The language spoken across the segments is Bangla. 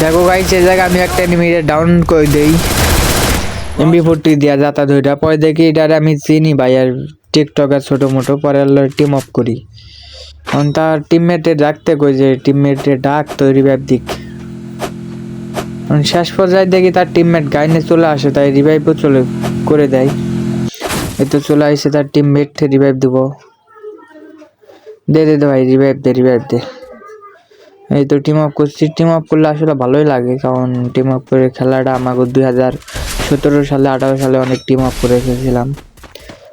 দেখো গাইস এই জায়গায় আমি একটা এনিমিরে ডাউন করে দেই এমবি ফোরটি দিয়া যাতা ধইরা, পরে দেখি এটারে আমি চিনি ভাই, আর টিকটক আর ছোটো মোটো, পরে টিম অফ করি। এখন তার টিমমেটে ডাকতে কই যে টিমমেটে ডাক তৈরি ব্যাপ দিক শেষ পর্যায়ে দেখি তার টিমমেট গাইনে চলে আসে, তাই রিভাইভও চলে, করে দেয়। এই তো চলে আসে তার টিমমেট রিভাইভ দেবো। দে দে দে ভাই রিভাইভ দে রিভাইভ দে। এই তো টিম আপ করছি। টিম আপ করলে আসলে ভালোই লাগে কারণ টিম আপ করে খেলাটা আমাকে দুই হাজার সতেরো সালে আঠারো সালে অনেক টিম আপ করে এসেছিলাম।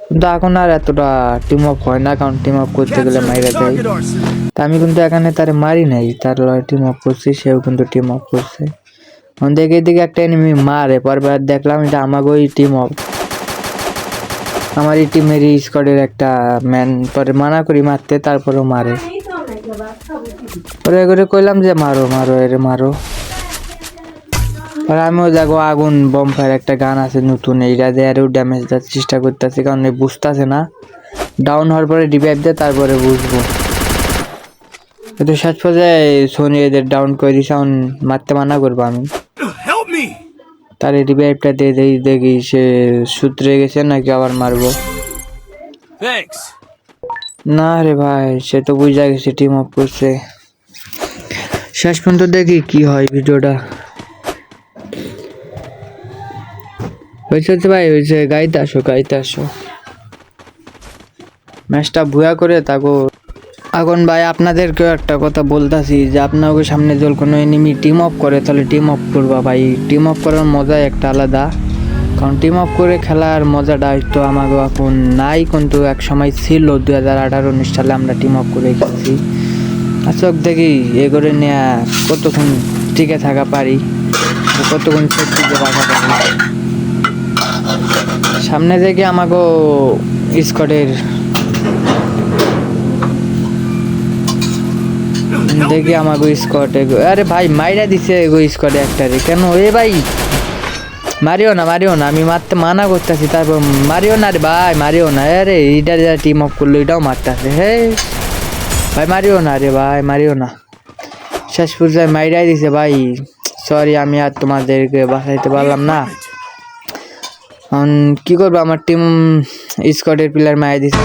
কিন্তু এখন আর এতটা টিম আপ হয় না কারণ টিম আপ করতে গেলে মাইরা যায়। তা আমি কিন্তু এখানে তার মারি নাই তার টিম আপ করছি সেও কিন্তু টিম আপ করছে। এখন দেখে এদিকে একটা এনিমি মারে পরবার দেখলাম এটা আমাকেই টিম আপ আমার এই টিমেরই স্কোয়াডের একটা ম্যান পরে মানা করি মারতে তারপরেও মারে। পরে করে কইলাম যে মারো মারো এরে মারো। আর আমিও দেখো আগুন বম ফায়ার একটা গান আছে নতুন এইটা দিয়ে আরও ড্যামেজ দেওয়ার চেষ্টা করতেছি কারণ এই বুঝতেছে না। ডাউন হওয়ার পরে রিভাইভ দেয় তারপরে বুঝব। কিন্তু শেষ পর্যায়ে সোনি এদের ডাউন করে দিছে এখন মারতে মানা করব আমি! তার রিভাইভটা দিয়ে দেখি দেখি সে সূত্রে গেছে নাকি আবার মারবো। Thanks. না রে ভাই, সে তো বুঝা গেছে টিম অফ করছে। শেষ পর্যন্ত দেখি কি হয় ভিডিওটা। হয়েছে ভাই হয়েছে গাইতে আসো গাইতে আসো। ম্যাচটা ভুয়া করে তাকে এখন ভাই, আপনাদেরকেও একটা কথা বলতাছি, যে আপনাকে সামনে যদি কোনো এনিমি টিম অফ করে, তাহলে টিম অফ করবা ভাই। টিম অফ করার মজাই একটা আলাদা। কারণ টিম অফ করে খেলার মজাটা তো আমাকে এখন নাই, কিন্তু এক সময় ছিল দু হাজার আঠারো উনিশ সালে আমরা টিম অফ করে খেলছি। আসক দেখি, এ করে নেয়া কতক্ষণ টিকে থাকা পারি কতক্ষণ সেফটিতে রাখা পারি। সামনে থেকে আমাকে স্কটের দেখি আমাকে স্কটে আরে ভাই, মাইরা দিছে এগো স্কটে একটারে কেন? এ ভাই! মারিও না মারিও না আমি মারতে মানা করতেছি, তারপর মারিও না রে ভাই মারিও না আরে এইটা যা টিম অফ করল, এটাও মারতেছে, হে। ভাই মারিও না রে ভাই মারিও না শেষ পর্যায়ে মাইরাই দিছে, ভাই। সরি আমি আর তোমাদেরকে বাঁচাইতে পারলাম না। কি করব, আমার টিম স্কটের প্লেয়ার মারি দিছে।